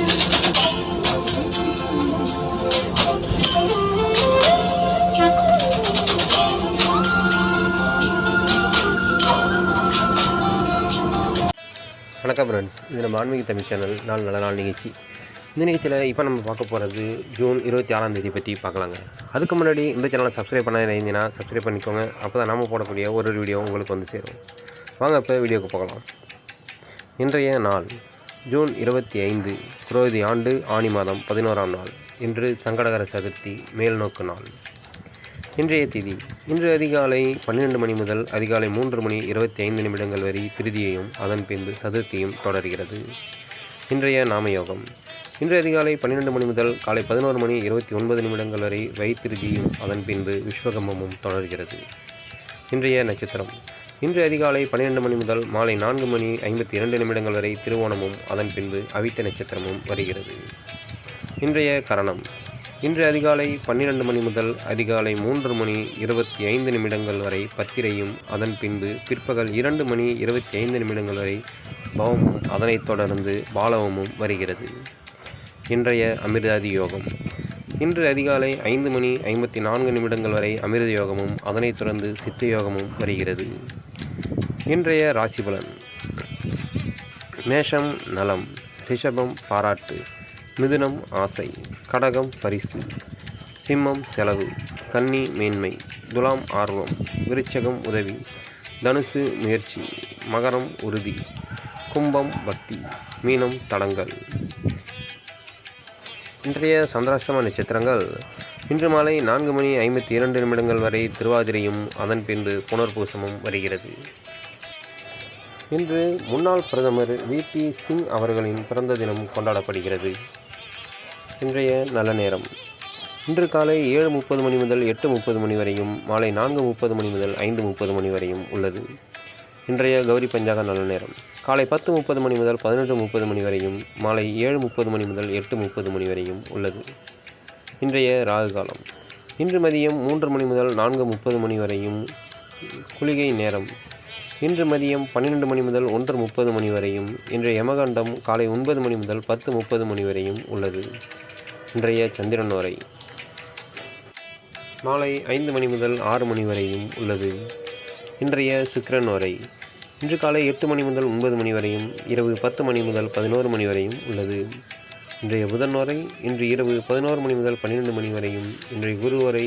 வணக்கம் ஃப்ரெண்ட்ஸ் இது நம்ம ஆன்மீக தமிழ் சேனல் நாள் நல்ல நாள் நிகழ்ச்சி. இந்த நிகழ்ச்சியில் இப்போ நம்ம பார்க்க போகிறது ஜூன் இருபத்தி ஆறாம் தேதி பற்றி பார்க்கலாங்க. அதுக்கு முன்னாடி இந்த சேனலை சப்ஸ்கிரைப் பண்ண இருந்தீங்கன்னா சப்ஸ்கிரைப் பண்ணிக்கோங்க. அப்போ தான் நம்ம போடக்கூடிய ஒரு வீடியோ உங்களுக்கு வந்து சேரும். வாங்க இப்போ வீடியோவுக்கு பார்க்கலாம் இன்றைய நாள். ஜூன் இருபத்தி ஐந்து குரோதி ஆண்டு ஆணி மாதம் பதினோராம் நாள். இன்று சங்கடகர சதுர்த்தி மேல்நோக்கு நாள். இன்றைய திதி. இன்று அதிகாலை பன்னிரண்டு மணி முதல் அதிகாலை மூன்று மணி இருபத்தி ஐந்து நிமிடங்கள் வரை திருதியையும் அதன் பின்பு சதுர்த்தியும் தொடர்கிறது. இன்றைய நாமயோகம். இன்று அதிகாலை பன்னிரெண்டு மணி முதல் காலை பதினோரு மணி இருபத்தி ஒன்பது நிமிடங்கள் வரை வைத்திருதியும் அதன் பின்பு விஸ்வகம்பமும் தொடர்கிறது. இன்றைய நட்சத்திரம். இன்று அதிகாலை பன்னிரெண்டு மணி முதல் மாலை நான்கு மணி ஐம்பத்தி இரண்டு நிமிடங்கள் வரை திருவோணமும் அதன் பின்பு அவிட்ட நட்சத்திரமும் வருகிறது. இன்றைய கரணம். இன்று அதிகாலை பன்னிரண்டு மணி முதல் அதிகாலை மூன்று மணி இருபத்தி ஐந்து நிமிடங்கள் வரை பத்திரையும் அதன் பின்பு பிற்பகல் இரண்டு மணி இருபத்தி ஐந்து நிமிடங்கள் வரை பவமும் அதனைத் தொடர்ந்து பாலவமும் வருகிறது. இன்றைய அமிர்தாதி யோகம். இன்று அதிகாலை ஐந்து மணி ஐம்பத்தி நான்கு நிமிடங்கள் வரை அமிர்த யோகமும் அதனைத் தொடர்ந்து சித்த யோகமும் வருகிறது. இன்றைய ராசிபலன் மேஷம் நலம் ரிஷபம் பாராட்டு மிதுனம் ஆசை கடகம் பரிசு சிம்மம் செலவு கன்னி மேன்மை துலாம் ஆர்வம் விருச்சகம் உதவி தனுசு முயற்சி மகரம் உறுதி கும்பம் பக்தி மீனம் தடங்கள். இன்றைய சந்திராசிரம நட்சத்திரங்கள் இன்று மாலை நான்கு மணி ஐம்பத்தி இரண்டு நிமிடங்கள் வரை திருவாதிரையும் அதன் பின்பு புனர்பூசமும் வருகிறது. இன்று முன்னாள் பிரதமர் வி. பி. சிங் அவர்களின் பிறந்த தினம் கொண்டாடப்படுகிறது. இன்றைய நல்ல நேரம். இன்று காலை ஏழு முப்பது மணி முதல் எட்டு முப்பது மணி வரையும் மாலை நான்கு முப்பது மணி முதல் ஐந்து முப்பது மணி வரையும் உள்ளது. இன்றைய கௌரி பஞ்சாக நல்ல நேரம். காலை பத்து முப்பது மணி முதல் பதினெட்டு முப்பது மணி வரையும் மாலை ஏழு முப்பது மணி முதல் எட்டு முப்பது மணி வரையும் உள்ளது. இன்றைய ராகு காலம். இன்று மதியம் மூன்று மணி முதல் நான்கு முப்பது மணி வரையும் குளிகை நேரம். இன்று மதியம் பன்னிரெண்டு மணி முதல் ஒன்று முப்பது மணி வரையும் இன்றைய யமகண்டம் காலை ஒன்பது மணி முதல் பத்து முப்பது மணி வரையும் உள்ளது. இன்றைய சந்திரன் வரை மாலை ஐந்து மணி முதல் ஆறு மணி வரையும் உள்ளது. இன்றைய சுக்கிரன் வரை இன்று காலை எட்டு மணி முதல் ஒன்பது மணி வரையும் இரவு பத்து மணி முதல் பதினோரு மணி வரையும் உள்ளது. இன்றைய புதன் வரை இன்று இரவு பதினோரு மணி முதல் பன்னிரெண்டு மணி வரையும் இன்றைய குரு வரை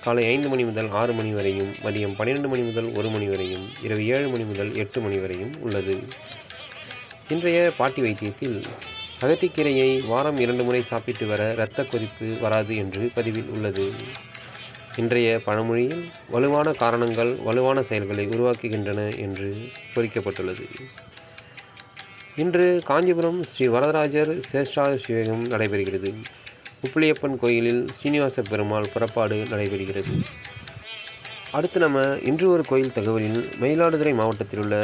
காலை ஐந்து மணி முதல் ஆறு மணி வரையும் மதியம் பன்னிரெண்டு மணி முதல் ஒரு மணி வரையும் இரவு ஏழு மணி முதல் எட்டு மணி வரையும் உள்ளது. இன்றைய பாட்டி வைத்தியத்தில் அகத்திக்கீரையை வாரம் இரண்டு முறை சாப்பிட்டு வர இரத்த கொதிப்பு வராது என்று பதிவில் உள்ளது. இன்றைய பழமொழியில் வலுவான காரணங்கள் வலுவான செயல்களை உருவாக்குகின்றன என்று பொறிக்கப்பட்டுள்ளது. இன்று காஞ்சிபுரம் ஸ்ரீ வரதராஜர் சேஷ்டாபிஷேகம் நடைபெறுகிறது. உப்பிலியப்பன் கோயிலில் ஸ்ரீனிவாச பெருமாள் புறப்பாடு நடைபெறுகிறது. அடுத்து நம்ம இன்று ஒரு கோயில் தகவலில் மயிலாடுதுறை மாவட்டத்தில் உள்ள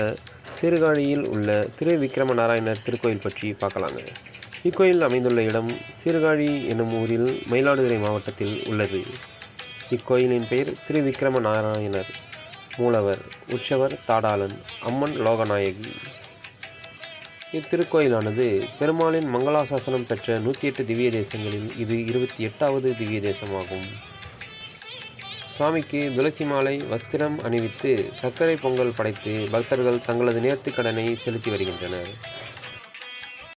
சீர்காழியில் உள்ள திரு விக்ரம நாராயணர் திருக்கோயில் பற்றி பார்க்கலாங்க. இக்கோயில் அமைந்துள்ள இடம் சீர்காழி என்னும் ஊரில் மயிலாடுதுறை மாவட்டத்தில் உள்ளது. இக்கோயிலின் பெயர் திருவிக்கிரம நாராயணர் மூலவர் உற்சவர் தாடாளன் அம்மன் லோகநாயகி. இத்திருக்கோயிலானது பெருமாளின் மங்களாசாசனம் பெற்ற நூற்றி எட்டு திவ்ய தேசங்களில் இது இருபத்தி எட்டாவது திவ்ய தேசமாகும். சுவாமிக்கு துளசி மாலை வஸ்திரம் அணிவித்து சர்க்கரை பொங்கல் படைத்து பக்தர்கள் தங்களது நேர்த்திக் கடனை செலுத்தி வருகின்றனர்.